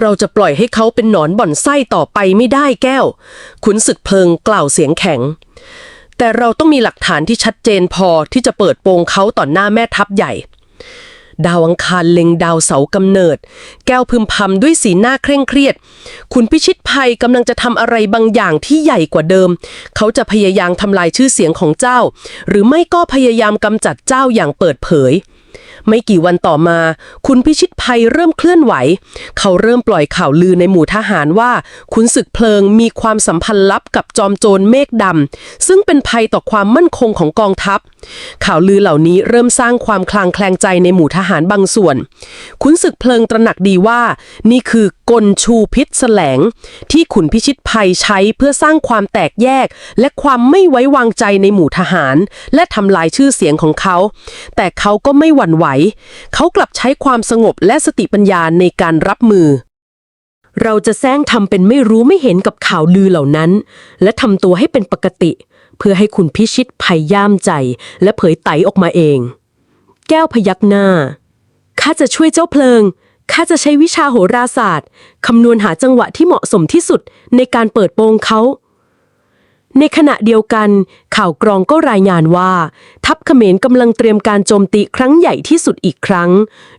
เราจะปล่อยให้เขาเป็นหนอนบ่อนไส้ต่อไปไม่ได้แก้ว ขุนศึกเพลิงกล่าวเสียงแข็ง แต่เราต้องมีหลักฐานที่ชัดเจนพอที่จะเปิดโปงเขาต่อหน้าแม่ทัพใหญ่ ดาวอังคารเล็งดาวเสากำเนิด แก้วพึมพำด้วยสีหน้าเคร่งเครียด คุณพิชิตภัยกำลังจะทำอะไรบางอย่างที่ใหญ่กว่าเดิม เขาจะพยายามทำลายชื่อเสียงของเจ้า หรือไม่ก็พยายามกำจัดเจ้าอย่างเปิดเผย ไม่กี่วันต่อมา คุณพิชิตภัยเริ่มเคลื่อนไหว เขาเริ่มปล่อยข่าวลือในหมู่ทหารว่าขุนศึกเพลิงมีความสัมพันธ์ลับกับจอมโจรเมฆดำซึ่งเป็นภัยต่อความมั่นคงของกองทัพ ข่าวลือเหล่านี้เริ่มสร้างความคลางแคลงใจในหมู่ทหารบางส่วน ขุนศึกเพลิงตระหนักดีว่า นี่คือกลชูพิษแสลง ที่ขุนพิชิตภัยใช้เพื่อสร้างความแตกแยก และความไม่ไว้วางใจในหมู่ทหาร และทำลายชื่อเสียงของเขา แต่เขาก็ไม่หวั่นไหว เขากลับใช้ความสงบและสติปัญญาในการรับมือ เราจะแซงทำเป็นไม่รู้ไม่เห็นกับข่าวลือเหล่านั้น และทำตัวให้เป็นปกติ เพื่อให้คุณพิชิตภัยย่ามใจ และเผยไตออกมาเอง แก้วพยักหน้าข้าจะช่วยเจ้าเพลิงข้าจะใช้วิชาโหราศาสตร์คำนวณหาจังหวะที่เหมาะสมที่สุดในการเปิดโปงเขา ในขณะเดียวกัน ข่าวกรองก็รายงานว่า ทัพเขมรกำลังเตรียมการโจมตีครั้งใหญ่ที่สุดอีกครั้ง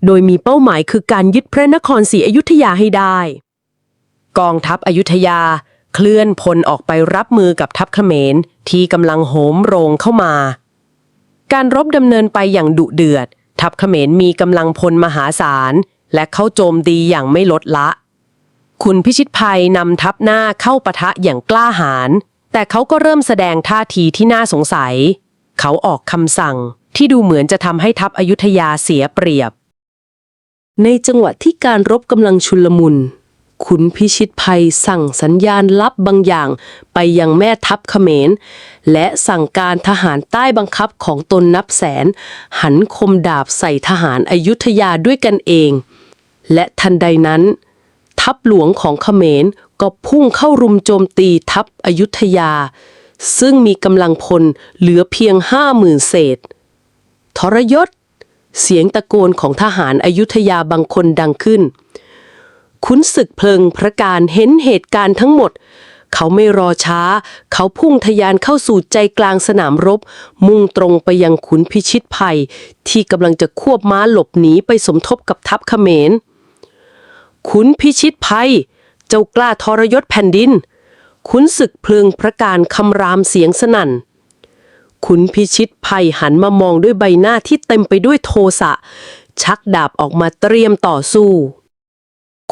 โดยมีเป้าหมายคือการยึดพระนครศรีอยุธยาให้ได้ กองทัพอยุธยา เคลื่อนพลออกไปรับมือกับทัพเขมรที่กำลังโหมโรงเข้ามา การรบดำเนินไปอย่างดุเดือด ทัพเขมรมีกำลังพลมหาศาล และเข้าโจมตีอย่างไม่ลดละ คุณพิชิตภัยนำทัพหน้าเข้าปะทะอย่างกล้าหาญ แต่เขาก็เริ่มแสดงท่าทีที่น่าสงสัย เขาออกคำสั่งที่ดูเหมือนจะทำให้ทัพอยุธยาเสียเปรียบ ในจังหวะที่การรบกำลังชุลมุน ขุนพิชิตภัยสั่งสัญญาณลับบางอย่าง ไปยังแม่ทัพเขมร และสั่งการทหารใต้บังคับของตนนับแสน หันคมดาบใส่ทหารอายุธยาด้วยกันเอง และทันใดนั้น ทัพหลวงของเขมร ก็พุ่งเข้ารุมโจมตีทัพอยุธยา ซึ่งมีกำลังพลเหลือเพียงห้าหมื่นเศษ ทรยศ เสียงตะโกนของทหารอายุธยาบางคนดังขึ้น ขุนศึกเพลิงพระการเห็นเหตุการณ์ทั้งหมด เขาไม่รอช้า เขาพุ่งทะยานเข้าสู่ใจกลางสนามรบ มุ่งตรงไปยังขุนพิชิตภัย ที่กำลังจะควบม้าหลบหนีไปสมทบกับทัพเขมรขุนพิชิตภัย เจ้ากล้าทรยศแผ่นดิน ขุนศึกเพลิงพระการคำรามเสียงสนั่น ขุนพิชิตภัยหันมามองด้วยใบหน้าที่เต็มไปด้วยโทสะ ชักดาบออกมาเตรียมต่อสู้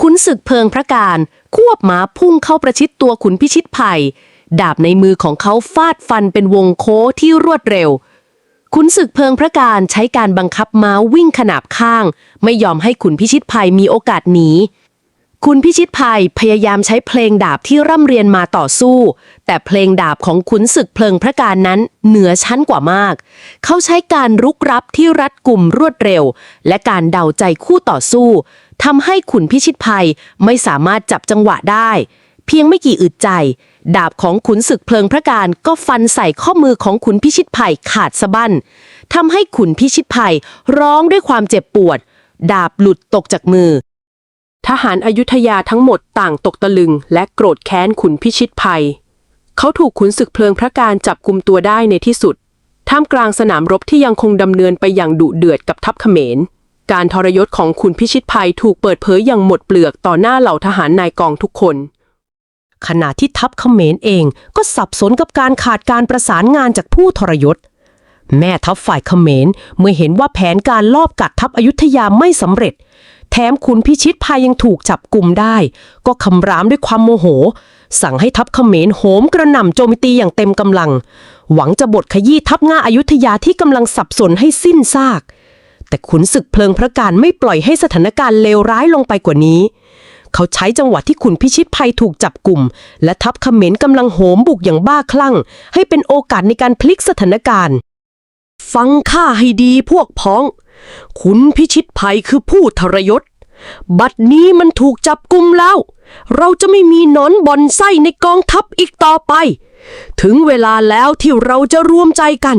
ขุนศึกเพลิงพระการ ควบหมาพุ่งเข้าประชิดตัวขุนพิชิตภัย ดาบในมือของเขาฟาดฟันเป็นวงโค้ที่รวดเร็วขุนศึกเพลิงพระการใช้การบังคับม้าวิ่งขนาบข้าง ไม่ยอมให้ขุนพิชิตภัยมีโอกาสหนี คุณพิชิตภัยพยายามใช้เพลงดาบที่ร่ำเรียนมาต่อสู้ แต่เพลงดาบของขุนศึกเพลิงพระการนั้นเหนือชั้นกว่ามาก เขาใช้การรุกรับที่รัดกุมรวดเร็ว และการเดาใจคู่ต่อสู้ทำให้ขุนพิชิตภัยไม่สามารถจับจังหวะได้ เพียงไม่กี่อึดใจ ดาบของขุนศึกเพลิงพระการก็ฟันใส่ข้อมือของขุนพิชิตภัยขาดสะบั้นทำให้ขุนพิชิตภัยร้องด้วยความเจ็บปวด ดาบหลุดตกจากมือ ทหารอยุธยาทั้งหมดต่างตกตะลึง และโกรธแค้นขุนพิชิตภัย เขาถูกขุนศึกเพลิงพระการจับกุมตัวได้ในที่สุด ท่ามกลางสนามรบที่ยังคงดำเนินไปอย่างดุเดือดกับทัพเขมร การทรยศของขุนพิชิตภัยถูกเปิดเผยอย่างหมดเปลือกต่อหน้าเหล่าทหารนายกองทุกคน ขณะที่ทัพเขมรเองก็สับสนกับการขาดการประสานงานจากผู้ทรยศแม่ทัพฝ่ายเขมรเมื่อเห็นว่าแผนการลอบกัดทัพอยุธยาไม่สำเร็จ แถมขุนพิชิตภัยยังถูกจับกลุ่มได้ ก็คำรามด้วยความโมโห สั่งให้ทัพเขมรโหมกระหน่ำโจมตีอย่างเต็มกำลัง หวังจะบดขยี้ทัพง่าอายุธยาที่กำลังสับสนให้สิ้นซาก แต่ขุนศึกเพลิงพระการไม่ปล่อยให้สถานการณ์เลวร้ายลงไปกว่านี้เขาใช้จังหวะที่ขุนพิชิตภัยถูกจับกลุ่ม และทัพเขมรกำลังโหมบุกอย่างบ้าคลั่ง ให้เป็นโอกาสในการพลิกสถานการณ์ ฟังข้าให้ดีพวกพ้อง ขุนพิชิตภัยคือผู้ทรยศ บัดนี้มันถูกจับกุมแล้ว เราจะไม่มีนอนบอนไส้ในกองทัพอีกต่อไป ถึงเวลาแล้วที่เราจะรวมใจกัน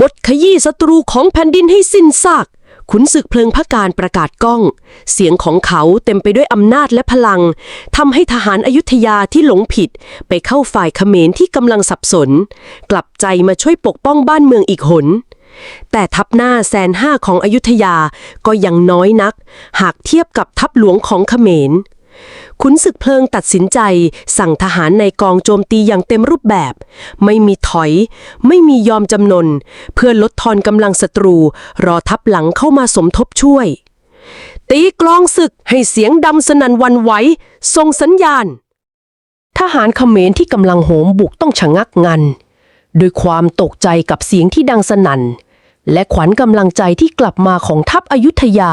บทขยี้ศัตรูของแผ่นดินให้สิ้นซากขุนศึกเพลิงพระการประกาศก้อง เสียงของเขาเต็มไปด้วยอำนาจและพลังทำให้ทหารอายุธยาที่หลงผิด ไปเข้าฝ่ายเขมรที่กำลังสับสน กลับใจมาช่วยปกป้องบ้านเมืองอีกหน แต่ทัพหน้าแสนห้าของอยุธยาก็ยังน้อยนัก หากเทียบกับทัพหลวงของเขมรขุนศึกเพลิงตัดสินใจ สั่งทหารในกองโจมตีอย่างเต็มรูปแบบ ไม่มีถอย ไม่มียอมจำนน เพื่อลดทอนกำลังศัตรู รอทัพหลังเข้ามาสมทบช่วย ตีกลองศึกให้เสียงดำสนันวันไหวส่งสัญญาณ ทหารเขมรที่กำลังโหมบุกต้องชะงักงัน ด้วยความตกใจกับเสียงที่ดังสนัน่น และขวัญกำลังใจที่กลับมาของทัพอยุธยา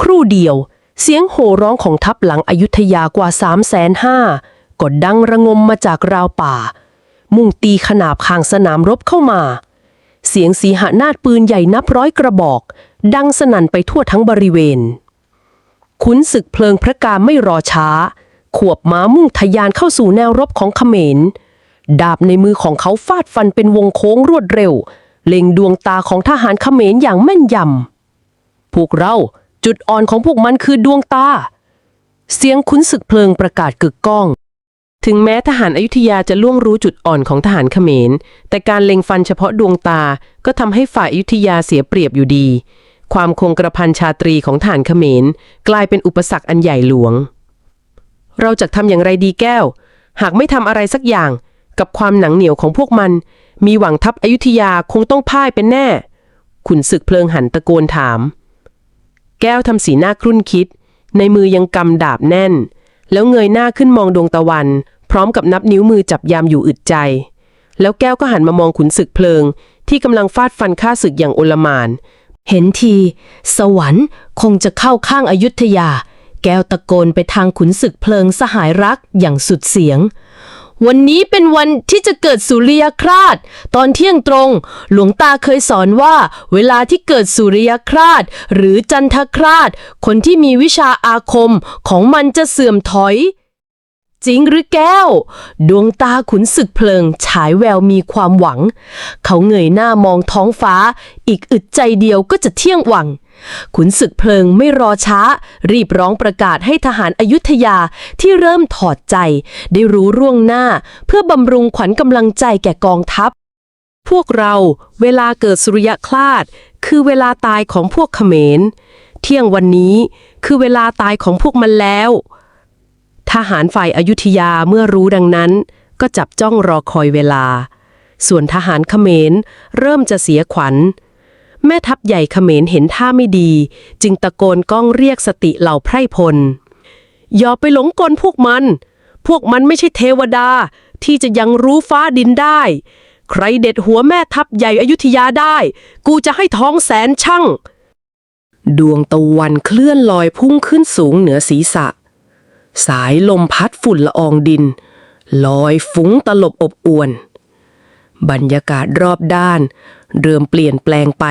ครู่เดียว เสียงโห่ร้องของทัพหลังอยุธยากว่าสามแสนห้าก็ดังระงมมาจากราวป่า มุ่งตีขนาบข้างสนามรบเข้ามา เสียงสีหานาฏปืนใหญ่นับร้อยกระบอก ดังสนั่นไปทั่วทั้งบริเวณ ขุนศึกเพลิงพระกาไม่รอช้า ขวบม้ามุ่งทะยานเข้าสู่แนวรบของเขมร ดาบในมือของเขาฟาดฟันเป็นวงโค้งรวดเร็ว เล็งดวงตาของทหารเขมรอย่างแม่นยำพวกเราจุดอ่อนของพวกมันคือดวงตา เสียงขุนศึกเพลิงประกาศกึกก้อง ถึงแม้ทหารอายุธยาจะล่วงรู้จุดอ่อนของทหารเขมร แต่การเล็งฟันเฉพาะดวงตาก็ทำให้ฝ่ายอยุธยาเสียเปรียบอยู่ดี ความคงกระพันชาตรีของทหารเขมร กลายเป็นอุปสรรคอันใหญ่หลวง เราจะทำอย่างไรดีแก้ว หากไม่ทำอะไรสักอย่าง กับความหนังเหนียวของพวกมัน มีหวังทัพอยุธยาคงต้องพ่ายเป็นแน่ ขุนศึกเพลิงหันตะโกนถาม แก้วทำสีหน้าครุ่นคิด ในมือยังกำดาบแน่น แล้วเงยหน้าขึ้นมองดวงตะวัน พร้อมกับนับนิ้วมือจับยามอยู่อึดใจ แล้วแก้วก็หันมามองขุนศึกเพลิง ที่กำลังฟาดฟันฆ่าศึกอย่างโอลมาน เห็นที สวรรค์คงจะเข้าข้างอายุทยา แก้วตะโกนไปทางขุนศึกเพลิงสหายรักอย่างสุดเสียง วันนี้เป็นวันที่จะเกิดสุริยคราสตอนเที่ยงตรง หลวงตาเคยสอนว่า เวลาที่เกิดสุริยคราสหรือจันทคราสคนที่มีวิชาอาคมของมันจะเสื่อมถอย จริงหรือแก้ว ดวงตาขุนศึกเพลิง ฉายแววมีความหวัง เขาเงยหน้ามองท้องฟ้า อีกอึดใจเดียวก็จะเที่ยงหวัง ขุนศึกเพลิงไม่รอช้า รีบร้องประกาศให้ทหารอายุธยาที่เริ่มถอดใจ ได้รู้ร่วงหน้า เพื่อบำรุงขวัญกำลังใจแก่กองทัพ พวกเราเวลาเกิดสุริยคลาด คือเวลาตายของพวกเขมร เที่ยงวันนี้คือเวลาตายของพวกมันแล้ว ทหารฝ่ายอายุทยาเมื่อรู้ดังนั้น ก็จับจ้องรอคอยเวลา ส่วนทหารเขมรเริ่มจะเสียขวัญ แม่ทัพใหญ่เขมรเห็นท่าไม่ดี จึงตะโกนก้องเรียกสติเหล่าไพร่พล อย่าไปหลงกลพวกมัน พวกมันไม่ใช่เทวดา ที่จะยังรู้ฟ้าดินได้ ใครเด็ดหัวแม่ทัพใหญ่อยุธยาได้ กูจะให้ท้องแสนช่าง ดวงตะวันเคลื่อนลอยพุ่งขึ้นสูงเหนือศีรษะ สายลมพัดฝุ่นละอองดิน ลอยฟุ้งตลบอบอวน บรรยากาศรอบด้าน เริ่มเปลี่ยนแปลงไป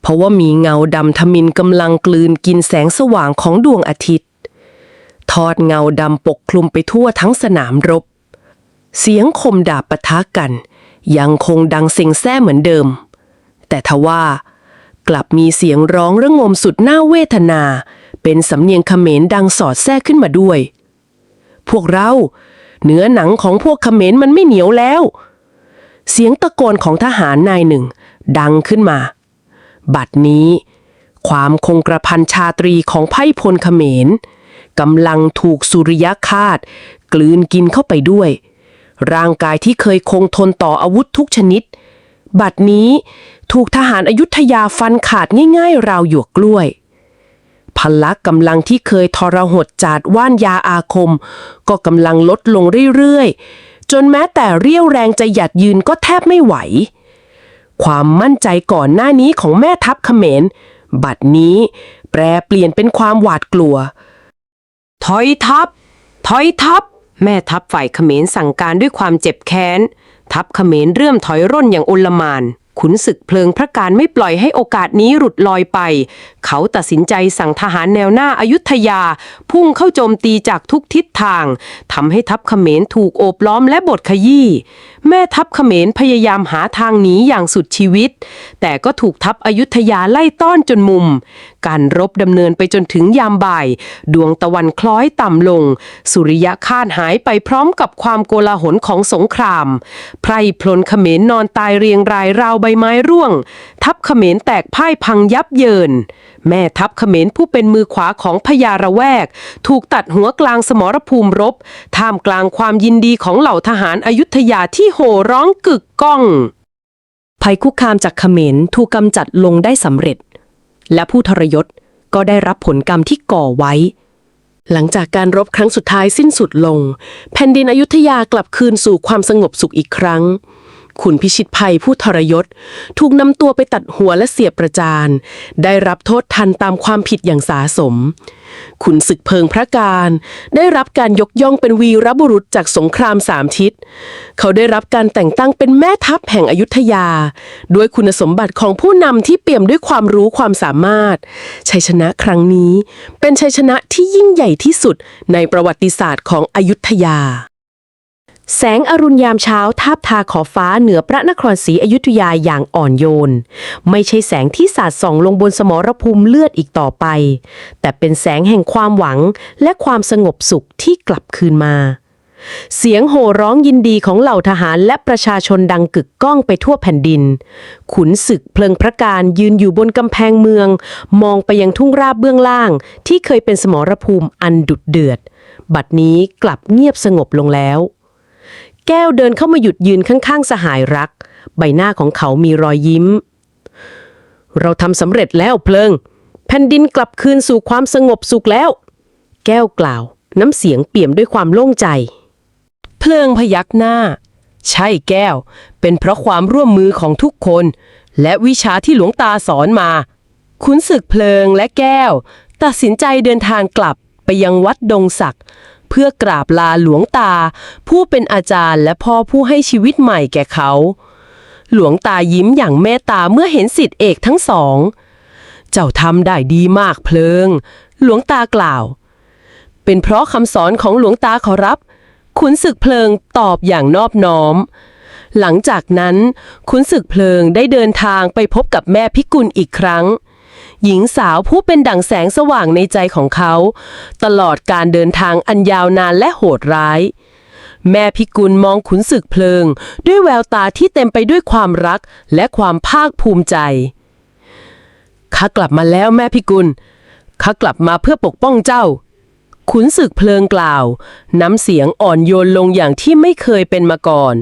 เพราะว่ามีเงาดำทมินกำลังกลืนกินแสงสว่างของดวงอาทิตย์ ทอดเงาดำปกคลุมไปทั่วทั้งสนามรบ เสียงคมดาบปะทะกัน ยังคงดังเซ็งแซ่เหมือนเดิม แต่ทว่ากลับมีเสียงร้องระงมสุดน่าเวทนา เป็นสำเนียงเขมรดังสอดแทรกขึ้นมาด้วย พวกเรา เนื้อหนังของพวกเขมรมันไม่เหนียวแล้ว เสียงตะโกนของทหารนายหนึ่ง ดังขึ้นมา บัดนี้ ความคงกระพันชาตรีของไพ่พลเขมรกำลังถูกสุริยคาต กลืนกินเข้าไปด้วย ร่างกายที่เคยคงทนต่ออาวุธทุกชนิด บัดนี้ถูกทหารอายุธยาฟันขาดง่ายๆ ราวหยวกกล้วย พละกำลังที่เคยทรหดจาดว่านยาอาคม ก็กำลังลดลงเรื่อยๆ จนแม้แต่เรี่ยวแรงจะหยัดยืนก็แทบไม่ไหว ความมั่นใจก่อนหน้านี้ของแม่ทัพเขมร บัดนี้แปรเปลี่ยนเป็นความหวาดกลัว ถอยทัพ ถอยทัพ แม่ทัพฝ่ายเขมรสั่งการด้วยความเจ็บแค้น ทัพเขมรเริ่มถอยร่นอย่างโอลมาน ขุนศึกเพลิงพระการไม่ปล่อยให้โอกาสนี้หลุดลอยไป เขาตัดสินใจสั่งทหารแนวหน้าอายุทยา พุ่งเข้าโจมตีจากทุกทิศทางทำให้ทัพเขมรถูกโอบล้อมและบดขยี้ แม่ทัพเขมรพยายามหาทางหนีอย่างสุดชีวิต แต่ก็ถูกทัพอยุธยาไล่ต้อนจนมุม การรบดำเนินไปจนถึงยามบ่าย ดวงตะวันคล้อยต่ำลง สุริยะคาดหายไปพร้อมกับความโกลาหลของสงคราม ไพรพลเขมรนอนตายเรียงรายราวใบไม้ร่วง ทัพเขมรแตกพ่ายพังยับเยิน แม่ทัพเขมรผู้เป็นมือขวาของพญาระแวก ถูกตัดหัวกลางสมรภูมิรบ ท่ามกลางความยินดีของเหล่าทหารอายุทยาที่โห่ร้องกึกก้อง ภัยคุกคามจากเขมรถูกกำจัดลงได้สำเร็จ และผู้ทรยศก็ได้รับผลกรรมที่ก่อไว้ หลังจากการรบครั้งสุดท้ายสิ้นสุดลง แผ่นดินอยุธยากลับคืนสู่ความสงบสุขอีกครั้ง ขุนพิชิตภัยผู้ทรยศ ถูกนำตัวไปตัดหัวและเสียบประจาน ได้รับโทษทันตามความผิดอย่างสาสม ขุนศึกเพิงพระการ ได้รับการยกย่องเป็นวีรบุรุษจากสงครามสามทิศ เขาได้รับการแต่งตั้งเป็นแม่ทัพแห่งอยุธยา ด้วยคุณสมบัติของผู้นำที่เปี่ยมด้วยความรู้ความสามารถ ชัยชนะครั้งนี้ เป็นชัยชนะที่ยิ่งใหญ่ที่สุดในประวัติศาสตร์ของอยุธยา แสงอรุณยามเช้าทาบทาขอบฟ้าเหนือพระนครศรีอยุธยาอย่างอ่อนโยน ไม่ใช่แสงที่สาดส่องลงบนสมรภูมิเลือดอีกต่อไป แต่เป็นแสงแห่งความหวังและความสงบสุขที่กลับคืนมา เสียงโห่ร้องยินดีของเหล่าทหารและประชาชนดังกึกก้องไปทั่วแผ่นดิน ขุนศึกเพลิงพระการยืนอยู่บนกำแพงเมือง มองไปยังทุ่งราบเบื้องล่าง ที่เคยเป็นสมรภูมิอันดุดเดือด บัดนี้กลับเงียบสงบลงแล้ว แก้วเดินเข้ามาหยุดยืนข้างๆ สหายรัก ใบหน้าของเขามีรอยยิ้ม เราทำสำเร็จแล้วเพลิง แผ่นดินกลับคืนสู่ความสงบสุขแล้ว แก้วกล่าว น้ำเสียงเปี่ยมด้วยความโล่งใจ เพลิงพยักหน้า ใช่แก้ว เป็นเพราะความร่วมมือของทุกคน และวิชาที่หลวงตาสอนมาขุนศึกเพลิงและแก้ว ตัดสินใจเดินทางกลับไปยังวัดดงศักดิ์ พื่อกราบลาหลวงตา ผู้เป็นอาจารย์และพ่อผู้ให้ชีวิตใหม่แก่เขา หลวงตายิ้มอย่างเมตตาเมื่อเห็นสิทธิเอกทั้งสอง เจ้าทำได้ดีมากเพลิง หลวงตากล่าว เป็นเพราะคำสอนของหลวงตาขอรับ ขุนศึกเพลิงตอบอย่างนอบน้อมหลังจากนั้นขุนศึกเพลิงได้เดินทางไปพบกับแม่พิกุลอีกครั้ง หญิงสาวผู้เป็นดั่งแสงสว่างในใจของเขา ตลอดการเดินทางอันยาวนานและโหดร้าย แม่พิกุลมองขุนศึกเพลิง ด้วยแววตาที่เต็มไปด้วยความรักและความภาคภูมิใจข้ากลับมาแล้วแม่พิกุลข้ากลับมาเพื่อปกป้องเจ้า ขุนศึกเพลิงกล่าว น้ำเสียงอ่อนโยนลงอย่างที่ไม่เคยเป็นมาก่อน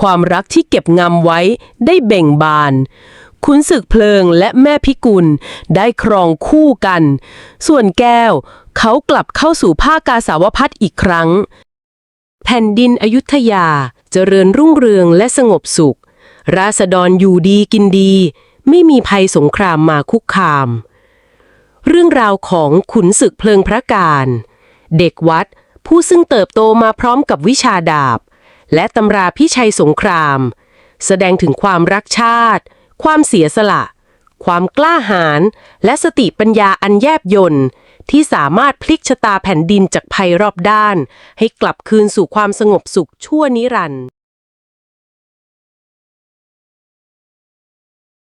ความรักที่เก็บงำไว้ได้เบ่งบาน ขุนศึกเพลิงและแม่พิกุลได้ครองคู่กัน ส่วนแก้วเขากลับเข้าสู่ภาคกาสาวพัฒอีกครั้ง แผ่นดินอยุธยาเจริญรุ่งเรืองและสงบสุข ราษฎรอยู่ดีกินดี ไม่มีภัยสงครามมาคุกคาม เรื่องราวของขุนศึกเพลิงพระการ เด็กวัดผู้ซึ่งเติบโตมาพร้อมกับวิชาดาบ และตำราพิชัยสงคราม แสดงถึงความรักชาติ ความเสียสละ ความกล้าหาญและสติปัญญาอันแยบยนต์ที่สามารถพลิกชะตาแผ่นดินจากภัยรอบด้าน ให้กลับคืนสู่ความสงบสุขชั่วนิรันดร์